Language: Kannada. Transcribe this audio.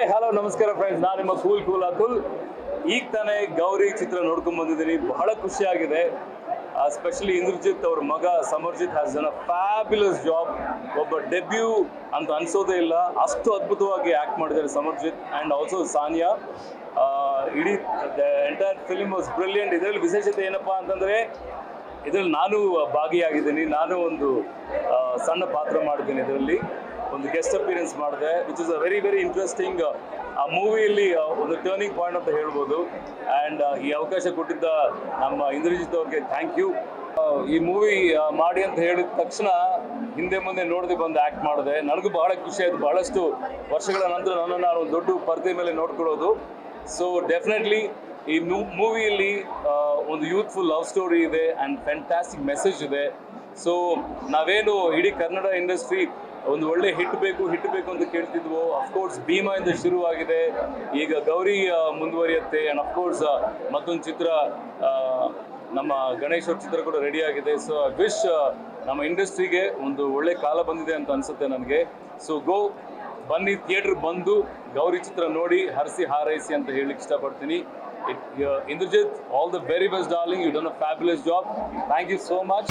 ಹಾಯ್ ಹಲೋ ನಮಸ್ಕಾರ ಫ್ರೆಂಡ್ಸ್ ನಾನು ನಿಮ್ಮ ಕೂಲ್ ಕೂಲ್ ಅತುಲ್. ಈಗ ತಾನೇ ಗೌರಿ ಚಿತ್ರ ನೋಡ್ಕೊಂಡ್ ಬಂದಿದ್ದೀನಿ. ಬಹಳ ಖುಷಿಯಾಗಿದೆ ಸ್ಪೆಷಲಿ ಇಂದ್ರಜಿತ್ ಅವ್ರ ಮಗ Samarjit has done fabulous job ಒಬ್ಬ ಡೆಬ್ಯೂ ಅಂತ ಅನ್ಸೋದೇ ಇಲ್ಲ. ಅಷ್ಟು ಅದ್ಭುತವಾಗಿ ಆ್ಯಕ್ಟ್ ಮಾಡಿದ್ದಾರೆ ಸಮರ್ಜಿತ್ ಆ್ಯಂಡ್ ಆಲ್ಸೋ ಸಾನಿಯಾ. ಇಡೀ ಇಡೀ ಎಂಟೈರ್ ಫಿಲ್ಮ್ ವಾಸ್ ಬ್ರಿಲಿಯಂಟ್ ಇದರಲ್ಲಿ ವಿಶೇಷತೆ ಏನಪ್ಪಾ ಅಂತಂದರೆ, ಇದರಲ್ಲಿ ನಾನು ಭಾಗಿಯಾಗಿದ್ದೀನಿ. ನಾನು ಒಂದು ಸಣ್ಣ ಪಾತ್ರ ಮಾಡಿದ್ದೀನಿ ಇದರಲ್ಲಿ. ಒಂದು ಗೆಸ್ಟ್ ಅಪಿಯರೆನ್ಸ್ ಮಾಡಿದೆ. Which is a very very interesting ಆ ಮೂವಿಯಲ್ಲಿ ಒಂದು ಟರ್ನಿಂಗ್ ಪಾಯಿಂಟ್ ಅಂತ ಹೇಳ್ಬೋದು. ಆ್ಯಂಡ್ ಈ ಅವಕಾಶ ಕೊಟ್ಟಿದ್ದ ನಮ್ಮ ಇಂದ್ರಜಿತ್ ಅವ್ರಿಗೆ ಥ್ಯಾಂಕ್ ಯು ಈ ಮೂವಿ ಮಾಡಿ ಅಂತ ಹೇಳಿದ ತಕ್ಷಣ ಹಿಂದೆ ಮುಂದೆ ನೋಡದೆ ಬಂದು ಆ್ಯಕ್ಟ್ ಮಾಡಿದೆ. ನನಗೂ ಬಹಳ ಖುಷಿ ಆಯಿತು. ಬಹಳಷ್ಟು ವರ್ಷಗಳ ನಂತರ ನನ್ನನ್ನು ನಾನು ಒಂದು ದೊಡ್ಡ ಪರದೆ ಮೇಲೆ ನೋಡ್ಕೊಳ್ಳೋದು. ಸೊ ಡೆಫಿನೆಟ್ಲಿ ಈ ಮೂವಿಯಲ್ಲಿ ಒಂದು ಯೂತ್ಫುಲ್ ಲವ್ ಸ್ಟೋರಿ ಇದೆ. ಆ್ಯಂಡ್ ಫ್ಯಾಂಟಾಸ್ಟಿಕ್ ಮೆಸೇಜ್ ಇದೆ. ಸೊ ನಾವೇನು ಇಡೀ ಕನ್ನಡ ಇಂಡಸ್ಟ್ರಿ ಒಂದು ಒಳ್ಳೆ ಹಿಟ್ ಬೇಕು ಹಿಟ್ ಬೇಕು ಅಂತ ಕೇಳ್ತಿದ್ವು ಅಫ್ಕೋರ್ಸ್ ಭೀಮಾಯಿಂದ ಶುರುವಾಗಿದೆ. ಈಗ ಗೌರಿ ಮುಂದುವರಿಯುತ್ತೆ ಆ್ಯಂಡ್ ಅಫ್ಕೋರ್ಸ್ ಮತ್ತೊಂದು ಚಿತ್ರ ನಮ್ಮ ಗಣೇಶ್ ಅವ್ರ ಚಿತ್ರ ಕೂಡ ರೆಡಿ ಆಗಿದೆ. ಸೊ ವಿಶ್ ನಮ್ಮ ಇಂಡಸ್ಟ್ರಿಗೆ ಒಂದು ಒಳ್ಳೆ ಕಾಲ ಬಂದಿದೆ ಅಂತ ಅನಿಸುತ್ತೆ ನನಗೆ. ಸೊ ಗೋ ಬನ್ನಿ ಥಿಯೇಟರ್ ಬಂದು ಗೌರಿ ಚಿತ್ರ ನೋಡಿ, ಹರಿಸಿ ಹಾರೈಸಿ ಅಂತ ಹೇಳಲಿಕ್ಕೆ ಇಷ್ಟಪಡ್ತೀನಿ. It Indrajit all the very best darling you done a fabulous job thank you so much